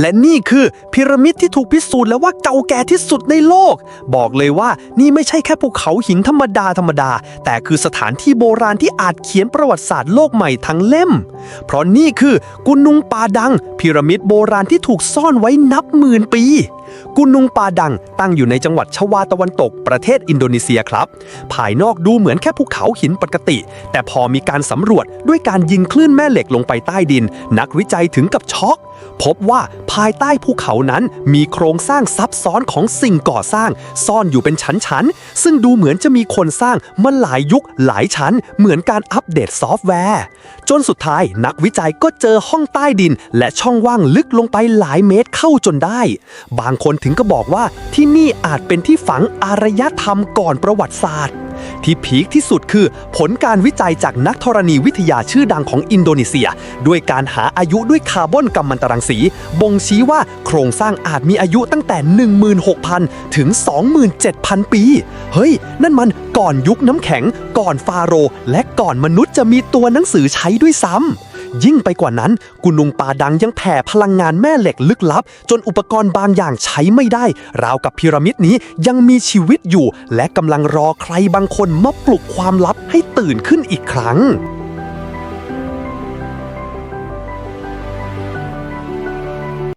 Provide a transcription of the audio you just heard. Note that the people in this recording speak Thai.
และนี่คือพีระมิดที่ถูกพิสูจน์แล้วว่าเก่าแก่ที่สุดในโลก บอกเลยว่านี่ไม่ใช่แค่ภูเขาหินธรรมดาธรรมดา แต่คือสถานที่โบราณที่อาจเขียนประวัติศาสตร์โลกใหม่ทั้งเล่ม เพราะนี่คือกุนุงปาดังพีระมิดโบราณที่ถูกซ่อนไว้นับหมื่นปีกุนุงปาดังตั้งอยู่ในจังหวัดชวาตะวันตกประเทศอินโดนีเซียครับ ภายนอกดูเหมือนแค่ภูเขาหินปกติ แต่พอมีการสำรวจด้วยการยิงคลื่นแม่เหล็กลงไปใต้ดิน นักวิจัยถึงกับช็อก พบว่าภายใต้ภูเขานั้นมีโครงสร้างซับซ้อนของสิ่งก่อสร้าง ซ่อนอยู่เป็นชั้นๆ ซึ่งดูเหมือนจะมีคนสร้างมาหลายยุคหลายชั้น เหมือนการอัปเดตซอฟต์แวร์ จนสุดท้ายนักวิจัยก็เจอห้องใต้ดิน และช่องว่างลึกลงไปหลายเมตรเข้าจนได้ บางคนถึงก็บอกว่าที่นี่อาจเป็นที่ฝังอารยธรรมก่อนประวัติศาสตร์ ที่พีคที่สุดคือผลการวิจัยจากนักธรณีวิทยาชื่อดังของอินโดนีเซีย ด้วยการหาอายุด้วยคาร์บอนกัมมันตรังสี บ่งชี้ว่าโครงสร้างอาจมีอายุตั้งแต่ 16,000 ถึง 27,000 ปี เฮ้ย นั่นมันก่อนยุคน้ำแข็ง ก่อนฟาโร และก่อนมนุษย์จะมีตัวหนังสือใช้ด้วยซ้ำ ยิ่งไปกว่านั้น กุนุงปาดังยังแผ่พลังงานแม่เหล็กลึกลับ จนอุปกรณ์บางอย่างใช้ไม่ได้ ราวกับพีระมิดนี้ยังมีชีวิตอยู่ และกำลังรอใครบางคนมาปลุกความลับให้ตื่นขึ้นอีกครั้ง